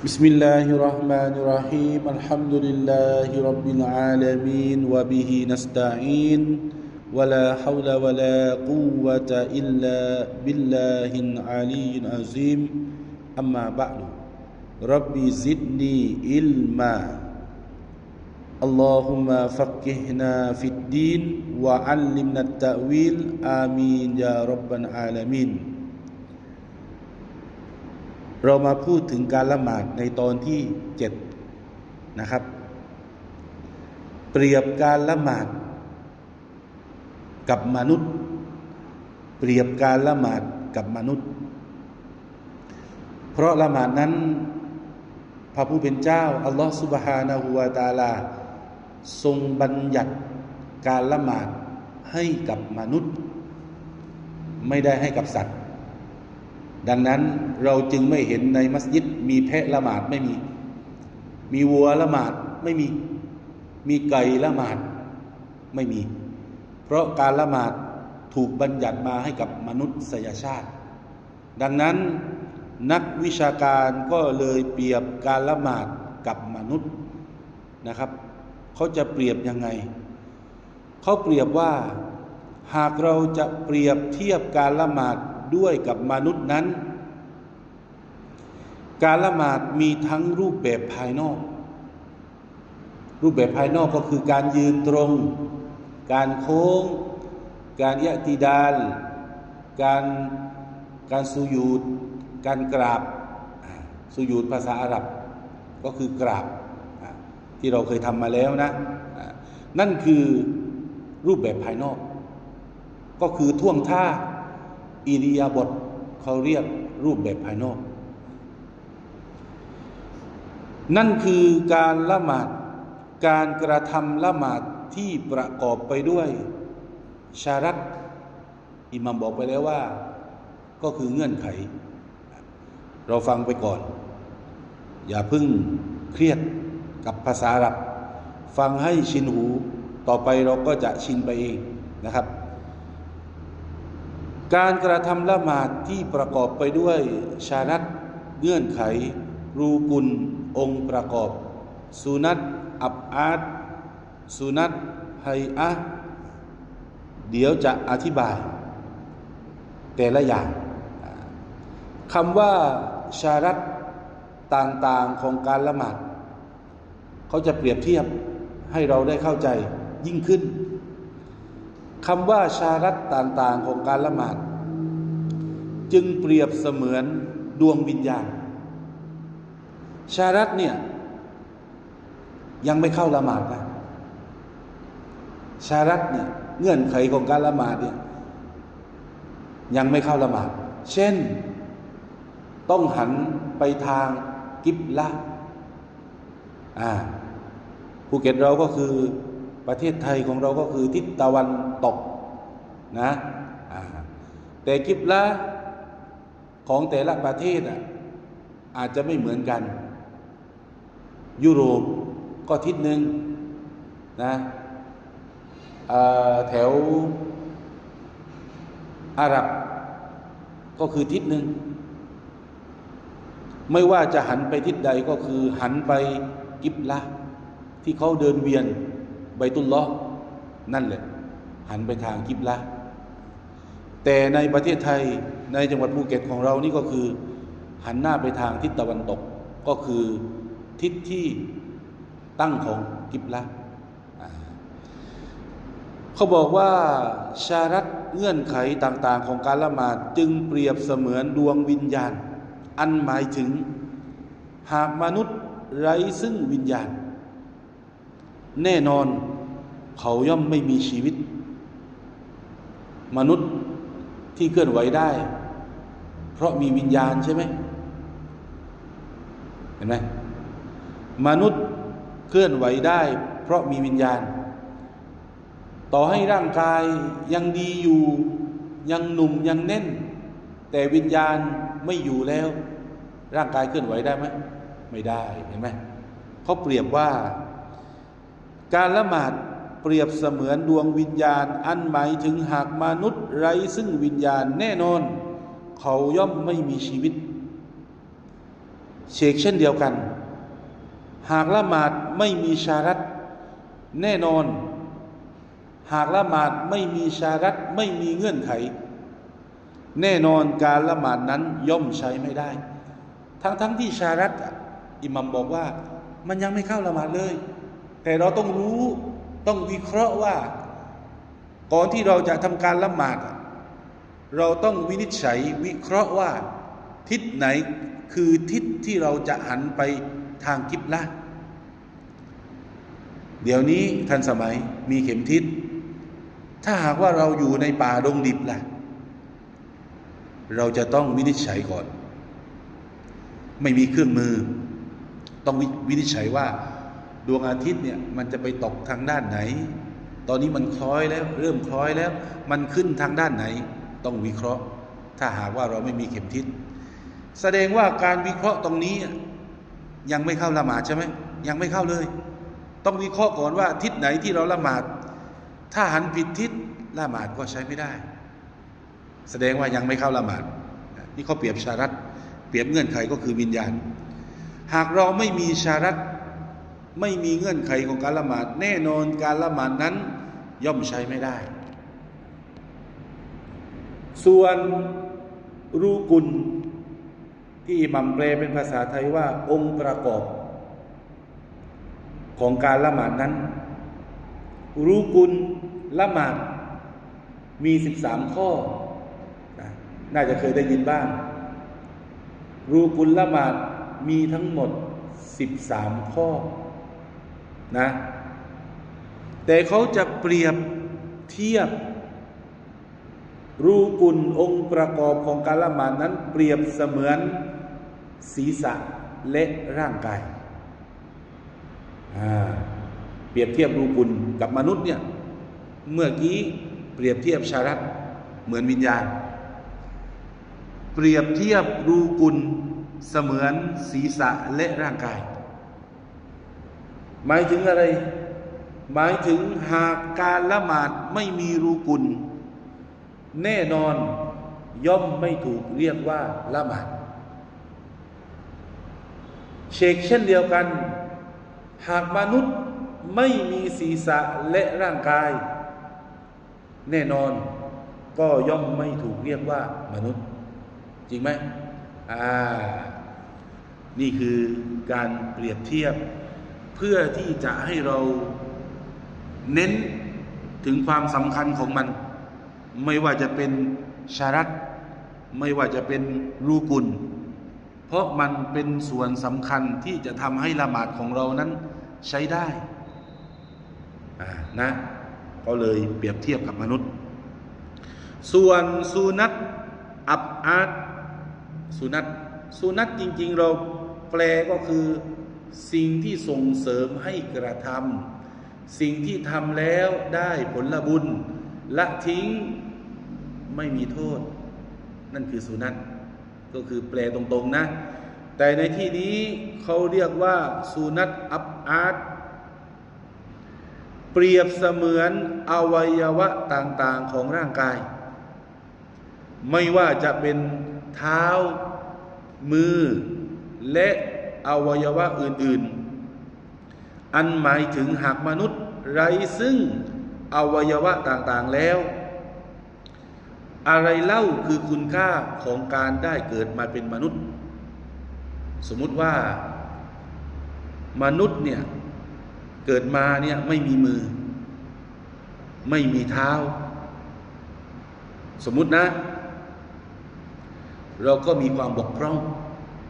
بسم الله الرحمن الرحيم. الحمد لله رب العالمين وبه نستعين. ولا حول ولا قوة إلا بالله العلي العظيم. أما بعد ربي زدني علما. اللهم فقهنا في الدين وعلمنا التأويل. آمين يا رب العالمين. เรามาพูดถึงการละหมาดในตอนที่เจ็ดนะครับ เปรียบการละหมาดกับมนุษย์ เปรียบการละหมาดกับมนุษย์ เพราะละหมาดนั้น พระผู้เป็นเจ้า อัลลอฮฺสุบฮานาหูวาตาลา ทรงบัญญัติการละหมาดให้กับมนุษย์ ไม่ได้ให้กับสัตว์ ดังนั้นเราจึงไม่เห็นในมัสยิด มีแพะละหมาดไม่มี มีวัวละหมาดไม่มี มีไก่ละหมาดไม่มี เพราะการละหมาดถูกบัญญัติมาให้กับมนุษยชาติ ดังนั้นนักวิชาการก็เลยเปรียบการละหมาดกับมนุษย์นะครับเขาจะเปรียบยังไงเขาเปรียบว่า หากเราจะเปรียบเทียบการละหมาด ด้วยกับมนุษย์นั้น การละหมาดมีทั้งรูปแบบภายนอก รูปแบบภายนอกก็คือการยืนตรง การโค้ง การยะติดาล การการสุยูดการกราบสุยูดภาษาอาหรับ ก็คือกราบที่เราเคยทำมาแล้วนะ นั่นคือรูปแบบภายนอก ก็คือท่วงท่า อิริยาบถเขาเรียกรูปแบบภายนอก นั่นคือการละหมาดการกระทำละหมาดที่ประกอบไปด้วย ชารัตอิมามบอกไปแล้วว่า ก็คือเงื่อนไข เราฟังไปก่อน อย่าพึ่งเครียดกับภาษาอับ ฟังให้ชินหู ต่อไปเราก็จะชินไปเองนะครับ การกระทำละหมาดที่ประกอบไปด้วยชานัตเงื่อนไข รูกุล องค์ประกอบ สุนัตอับอาดสุนัตไฮอะเดี๋ยวจะอธิบาย แต่ละอย่างคำว่าชารัตต่างๆของการละหมาดเขาจะเปรียบเทียบให้เราได้เข้าใจยิ่งขึ้น คำว่าชารัตต่าง ๆ ของการละหมาด จึงเปรียบเสมือนดวงวิญญาณ ชารัตเนี่ย ยังไม่เข้าละหมาดนะชารัตเนี่ยเงื่อนไขของการละหมาดเนี่ยยังไม่เข้าละหมาด เช่น ต้องหันไปทางกิบละอ่าภูเก็ตเราก็คือ ประเทศไทยของเราก็คือทิศตะวันตกนะแต่กิบละของแต่ละประเทศอะอาจจะไม่เหมือนกัน ยุโรปก็ทิศหนึ่งนะแถวอาหรับก็คือทิศหนึ่ง ไม่ว่าจะหันไปทิศใดก็คือหันไปกิบละที่เขาเดินเวียน บตุลล้อนั่นแหละ หันไปทางกิบละแต่ในประเทศไทยในจังหวัดภูเก็ตของเรานี่ก็คือ หันหน้าไปทางทิศตะวันตก ก็คือทิศที่ตั้งของกิบละเขาบอกว่าชารัตเงื่อนไขต่างๆ ของการละหมาดจึงเปรียบเสมือนดวงวิญญาณ อันหมายถึง หากมนุษย์ไร้ซึ่งวิญญาณ แน่นอน เขาย่อมไม่มีชีวิต มนุษย์ที่เคลื่อนไหวได้ เพราะมีวิญญาณใช่ไหมเห็นไหมมนุษย์เคลื่อนไหวได้ เพราะมีวิญญาณ ต่อให้ร่างกายยังดีอยู่ ยังหนุ่มยังแน่น แต่วิญญาณไม่อยู่แล้ว ร่างกายเคลื่อนไหวได้ไหมไม่ได้เห็นไหมเขาเปรียบว่าการละหมาด เปรียบเสมือนดวงวิญญาณ อันหมายถึงหากมนุษย์ไร้ซึ่งวิญญาณแน่นอน เขาย่อมไม่มีชีวิตเชกเช่นเดียวกัน หากละหมาดไม่มีชารัตแน่นอน หากละหมาดไม่มีชารัตไม่มีเงื่อนไข แน่นอนการละหมาดนั้นย่อมใช้ไม่ได้ ทั้งทั้งที่ชารัตอะอิหมัมบอกว่า มันยังไม่เข้าละหมาดเลย แต่เราต้องรู้ ต้องวิเคราะห์ว่า ก่อนที่เราจะทำการละหมาด เราต้องวินิจฉัยวิเคราะห์ว่า ทิศไหนคือทิศที่เราจะหันไปทางกิบละเดี๋ยวนี้ทันสมัยมีเข็มทิศ ถ้าหากว่าเราอยู่ในป่าดงดิบล่ะ เราจะต้องวินิจฉัยก่อน ไม่มีเครื่องมือ ต้องวินิจฉัยว่า ดวงอาทิตย์เนี่ยมันจะไปตกทางด้านไหน ตอนนี้มันคล้อยแล้วเริ่มคล้อยแล้ว มันขึ้นทางด้านไหน ต้องวิเคราะห์ ถ้าหากว่าเราไม่มีเข็มทิศ แสดงว่าการวิเคราะห์ตรงนี้ยังไม่เข้าละหมาดใช่ไหมยังไม่เข้าเลย ต้องวิเคราะห์ก่อนว่าทิศไหนที่เราละหมาด ถ้าหันผิดทิศละหมาดก็ใช้ไม่ได้ แสดงว่ายังไม่เข้าละหมาด นี่เขาเปรียบชารัตเปรียบเงื่อนไขก็คือวิญญาณ หากเราไม่มีชารัต ไม่มีเงื่อนไขของการละหมาด แน่นอนการละหมาดนั้น ย่อมใช้ไม่ได้ ส่วนรูกุลที่อิหมัมแปลเป็นภาษาไทยว่า องค์ประกอบ ของการละหมาดนั้น รูกุลละหมาดมีสิบสามข้อนะน่าจะเคยได้ยินบ้าง รูกุลละหมาดมีทั้งหมดสิบสามข้อ นะ แต่เขาจะเปรียบเทียบ รูกุลองค์ประกอบของการละหมาดนั้น เปรียบเสมือนศีรษะและร่างกาย เปรียบเทียบรูกุลกับมนุษย์เนี่ย เมื่อกี้เปรียบเทียบชารัตเหมือนวิญญาณ เปรียบเทียบรูกุลเสมือนศีรษะและร่างกาย หมายถึงอะไร หมายถึงหากการละหมาดไม่มีรูกุล แน่นอนย่อมไม่ถูกเรียกว่าละหมาดเชกเช่นเดียวกัน หากมนุษย์ไม่มีศีรษะและร่างกาย แน่นอนก็ย่อมไม่ถูกเรียกว่ามนุษย์ จริงไหมอ่า นี่คือการเปรียบเทียบ เพื่อที่จะให้เราเน้นถึงความสำคัญของมัน ไม่ว่าจะเป็นชารัตไม่ว่าจะเป็นรูกุล เพราะมันเป็นส่วนสำคัญที่จะทำให้ละหมาดของเรานั้นใช้ได้นะก็เลยเปรียบเทียบกับมนุษย์ ส่วนสุนัตอับอาดสุนัตสุนัตจริง ๆ เราแปลก็คือ สิ่งที่ส่งเสริมให้กระทำสิ่งที่ทำแล้วได้ผลบุญ ละทิ้งไม่มีโทษ นั่นคือสุนัตก็คือแปลตรงๆนะ แต่ในที่นี้เขาเรียกว่าสุนัตอับอาดเปรียบเสมือนอวัยวะต่างๆของร่างกาย ไม่ว่าจะเป็นเท้ามือและ อวัยวะอื่น ๆ อันหมายถึงหากมนุษย์ไรซึ่งอวัยวะต่างๆแล้ว อะไรเล่าคือคุณค่าของการได้เกิดมาเป็นมนุษย์ สมมุติว่ามนุษย์เนี่ยเกิดมาเนี่ยไม่มีมือ ไม่มีเท้า สมมุตินะ เราก็มีความบกพร่อง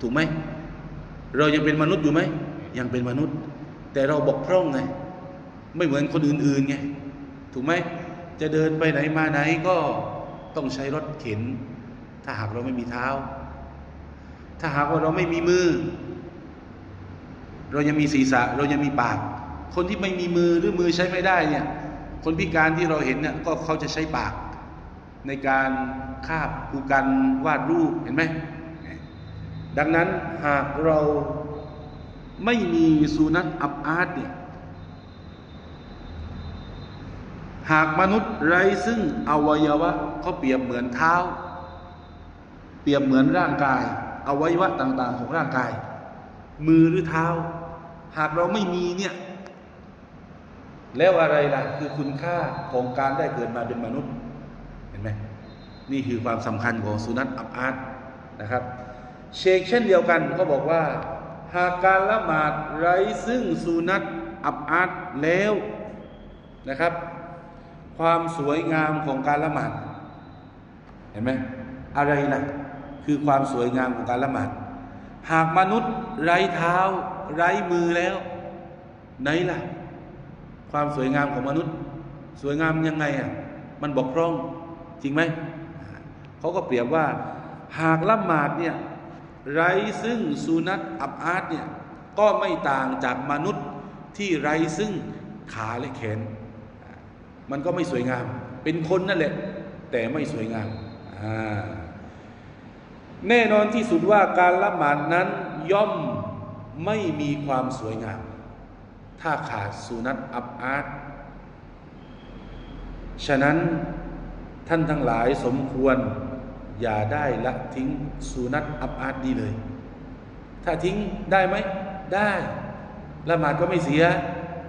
ถูกไหม เรายังเป็นมนุษย์อยู่ไหมยังเป็นมนุษย์ แต่เราบกพร่องไงไม่เหมือนคนอื่นๆไงถูกไหมจะเดินไปไหนมาไหนก็ต้องใช้รถเข็น ถ้าหากเราไม่มีเท้า ถ้าหากว่าเราไม่มีมือ เรายังมีศีรษะ เรายังมีปาก คนที่ไม่มีมือหรือมือใช้ไม่ได้เนี่ยคนพิการที่เราเห็นเนี่ยก็เขาจะใช้ปาก ในการคาบกูกันวาดรูปเห็นไหม ดังนั้นหากเราไม่มีสุนัตอับอาดเนี่ยหากมนุษย์ไรซึ่งอวัยวะก็เปรียบเหมือนเท้า เปรียบเหมือนร่างกาย อวัยวะต่าง ๆ ของร่างกาย มือหรือเท้า หากเราไม่มีเนี่ย แล้วอะไรล่ะ คือคุณค่าของการได้เกิดมาเป็นมนุษย์ เห็นไหมนี่คือความสำคัญของสุนัตอับอาตนะครับ เชคเช่นเดียวกันก็บอกว่า หากการละหมาดไร้ซึ่งสุนัตอับอาร์ตแล้วนะครับ ความสวยงามของการละหมาด เห็นไหมอะไรล่ะ คือความสวยงามของการละหมาด หากมนุษย์ไร้เท้า ไร้มือแล้ว ไหนล่ะ ความสวยงามของมนุษย์ สวยงามยังไงอะมันบกพร่องจริงไหมเขาก็เปรียบว่า หากละหมาดเนี่ย ไร้ซึ่งสุนัตอับอาตเนี่ยก็ไม่ต่างจากมนุษย์ที่ไร้ซึ่งขาและแขน มันก็ไม่สวยงาม เป็นคนนั่นแหละ แต่ไม่สวยงาม แน่นอนที่สุดว่าการละหมาดนั้นย่อมไม่มีความสวยงาม ถ้าขาดสุนัตอับอาตฉะนั้นท่านทั้งหลายสมควร อย่าได้ละทิ้งสุนัตอับอาร์ตดีเลย ถ้าทิ้งได้ไหม ได้ละหมาดก็ไม่เสีย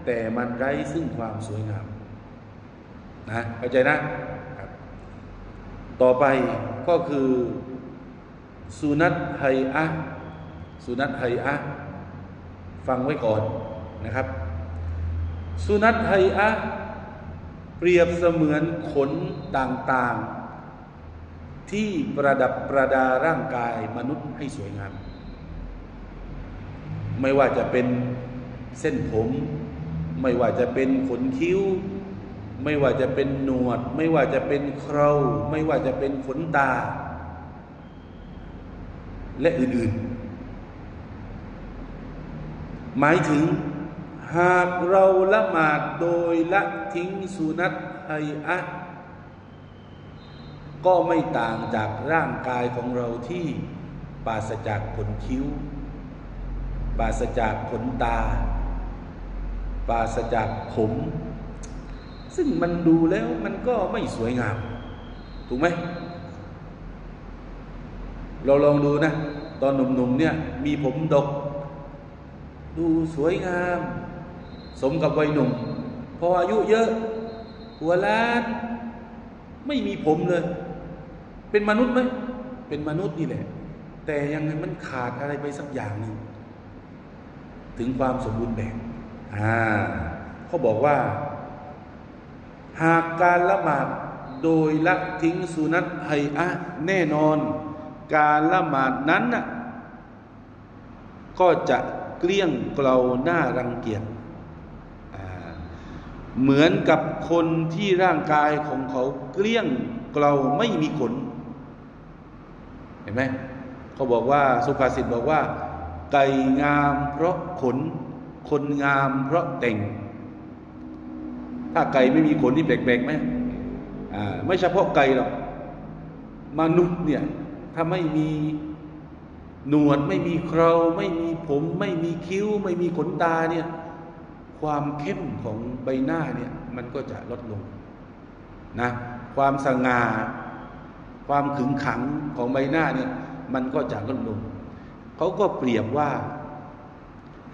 แต่มันไร้ซึ่งความสวยงามนะเข้าใจนะครับต่อไปก็คือสุนัตไฮอะสุนัตไฮอะฟังไว้ก่อนนะครับสุนัตไฮอะเปรียบเสมือนขนต่างๆ ที่ประดับประดาร่างกายมนุษย์ให้สวยงาม ไม่ว่าจะเป็นเส้นผม ไม่ว่าจะเป็นขนคิ้ว ไม่ว่าจะเป็นหนวด ไม่ว่าจะเป็นเครา ไม่ว่าจะเป็นขนตา และอื่นๆ หมายถึงหากเราละหมาดโดยละทิ้งสุนัตไฮอะ ก็ไม่ต่างจากร่างกายของเราที่ปราศจากขนคิ้ว ปราศจากขนตา ปราศจากผม ซึ่งมันดูแล้วมันก็ไม่สวยงาม ถูกไหม เราลองดูนะ ตอนหนุ่มๆเนี่ยมีผมดก ดูสวยงาม สมกับวัยหนุ่ม พออายุเยอะ หัวล้าน ไม่มีผมเลย เป็นมนุษย์ไหมเป็นมนุษย์นี่แหละ แต่ยังไงมันขาดอะไรไปสักอย่างหนึ่งถึงความสมบูรณ์แบบอ่าเขาบอกว่า หากการละหมาดโดยละทิ้งสุนัตไฮอะแน่นอน การละหมาดนั้นน่ะก็จะเกลี้ยงเกลาหน้ารังเกียจเหมือนกับคนที่ร่างกายของเขาเกลี้ยงเกลาไม่มีขน ห็นไหมเขาบอกว่าสุภาษิตบอกว่า ไก่งามเพราะขน คนงามเพราะแต่ง ถ้าไก่ไม่มีขนนี่แปลกๆไหมอ่าไม่เฉพาะไก่หรอกมนุษย์เนี่ยถ้าไม่มีหนวดไม่มีเคราไม่มีผม ไม่มีคิ้ว ไม่มีขนตาเนี่ยความเข้มของใบหน้าเนี่ยมันก็จะลดลงนะความสง่า ความขึงขังของใบหน้าเนี่ยมันก็จะลดลงเขาก็เปรียบว่า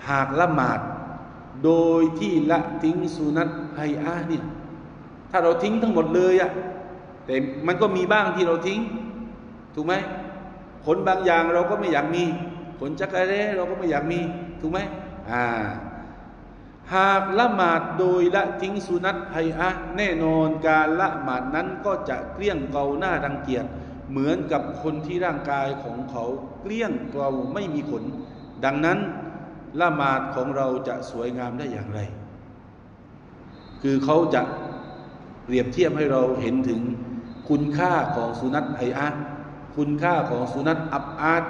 หากละหมาด โดยที่ละทิ้งสุนัตไฮอาเนี่ยถ้าเราทิ้งทั้งหมดเลยอะแต่มันก็มีบ้างที่เราทิ้ง ถูกไหมผลบางอย่างเราก็ไม่อยากมี ผลจักรเร่เราก็ไม่อยากมี ถูกไหมอ่า หากละหมาดโดยละทิ้งสุนัตไฮอะแน่นอนการละหมาดนั้นก็จะเกลี้ยงเกาหน้ารังเกียจเหมือนกับคนที่ร่างกายของเขาเกลี้ยงเกลาไม่มีขน ดังนั้นละหมาดของเราจะสวยงามได้อย่างไร คือเขาจะเปรียบเทียบให้เราเห็นถึงคุณค่าของสุนัตไฮอะคุณค่าของสุนัตอับอาด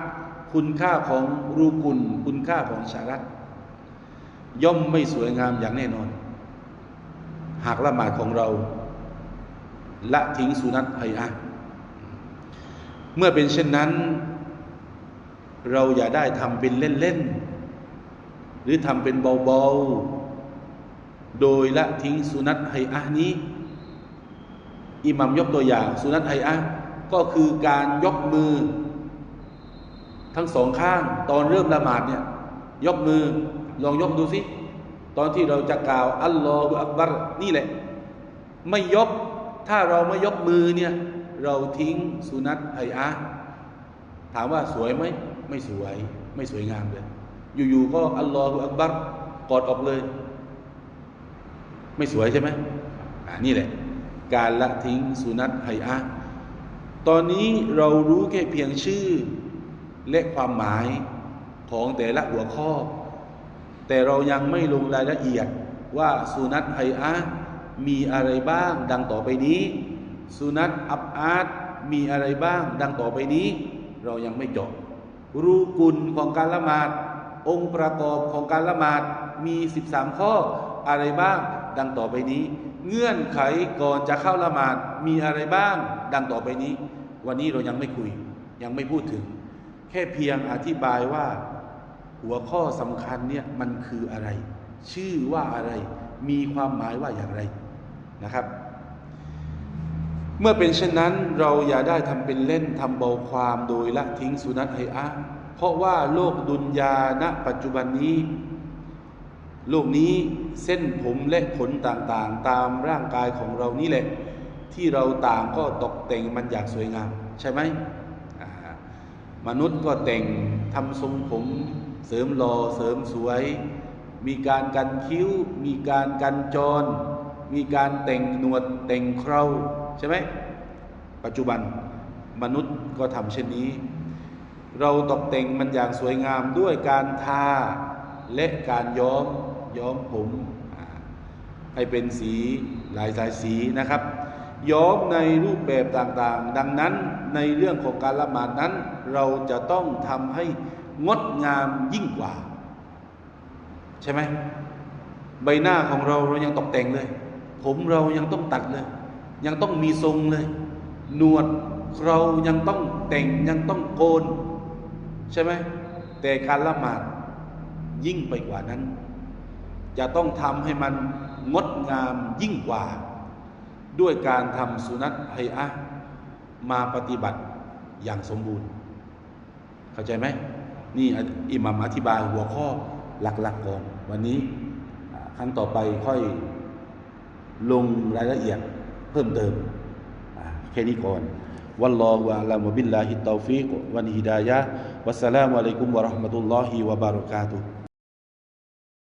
คุณค่าของรูกุล คุณค่าของชารัต ย่อมไม่สวยงามอย่างแน่นอน หากละหมาดของเรา ละทิ้งสุนัตไฮอะเมื่อเป็นเช่นนั้น เราอย่าได้ทำเป็นเล่นๆหรือทำเป็นเบาๆ โดยละทิ้งสุนัตไฮอะนี้อิหมัมยกตัวอย่างสุนัตไฮอะก็คือการยกมือ ทั้งสองข้างตอนเริ่มละหมาดเนี่ย ยกมือ ลองยกดูสิ ตอนที่เราจะกล่าวอัลลอฮฺอักบัรนี่แหละ ไม่ยก ถ้าเราไม่ยกมือเนี่ย เราทิ้งสุนัตไออาถามว่าสวยไหม ไม่สวย ไม่สวยงามเลย อยู่ๆก็อัลลอฮฺอักบัรกอดออกเลย ไม่สวยใช่ไหมอ่านี่แหละ การละทิ้งสุนัตไฮอาตอนนี้เรารู้แค่เพียงชื่อและความหมาย ของแต่ละหัวข้อ แต่เรายังไม่ลงรายละเอียดว่าสุนัตไฮอามีอะไรบ้างดังต่อไปนี้สุนัตอับอาดมีอะไรบ้างดังต่อไปนี้ เรายังไม่จบรูกุลของการละหมาด องค์ประกอบของการละหมาดมี 13 ข้ออะไรบ้าง ดังต่อไปนี้ เงื่อนไขก่อนจะเข้าละหมาดมีอะไรบ้าง ดังต่อไปนี้ วันนี้เรายังไม่คุย ยังไม่พูดถึง แค่เพียงอธิบายว่า หัวข้อสำคัญเนี่ยมันคืออะไร ชื่อว่าอะไร มีความหมายว่าอย่างไรนะครับ เมื่อเป็นเช่นนั้นเราอย่าได้ทำเป็นเล่นทำเบาความโดยละทิ้งสุนัตไฮอาเพราะว่าโลกดุนยาณปัจจุบันนี้ โลกนี้เส้นผมและขนต่างๆ ตามร่างกายของเรานี่แหละ ที่เราต่างก็ตกแต่งมันอย่างสวยงาม ใช่ไหมมนุษย์ก็แต่งทำทรงผม เสริมหล่อเสริมสวย มีการกันคิ้ว มีการกันจร มีการแต่งหนวดแต่งเคราใช่ไหมปัจจุบันมนุษย์ก็ทำเช่นนี้ เราตกแต่งมันอย่างสวยงามด้วยการทาและการย้อมย้อมผม ให้เป็นสีหลายสายสีนะครับ ย้อมในรูปแบบต่างๆ ดังนั้นในเรื่องของการละหมาดนั้น เราจะต้องทำให้ งดงามยิ่งกว่า ใช่ไหมใบหน้าของเราเรายังตกแต่งเลย ผมเรายังต้องตัดเลย ยังต้องมีทรงเลย หนวดเรายังต้องแต่งยังต้องโกน ใช่ไหมแต่การละหมาดยิ่งไปกว่านั้น จะต้องทำให้มันงดงามยิ่งกว่า ด้วยการทำสุนัตไฮอะมาปฏิบัติอย่างสมบูรณ์ เข้าใจไหม นี่อิหมัมอธิบายหัวข้อหลักๆก่อน วันนี้ครั้งต่อไปค่อยลงรายละเอียดเพิ่มเติมแค่นี้ก่อนวัลลอฮฺวะลามบิลลาฮิตตอฟิกวันฮิดายะวัสสลามุอะลัยกุมวะราะห์มะตุลลอฮิวะบารักาตุฮ์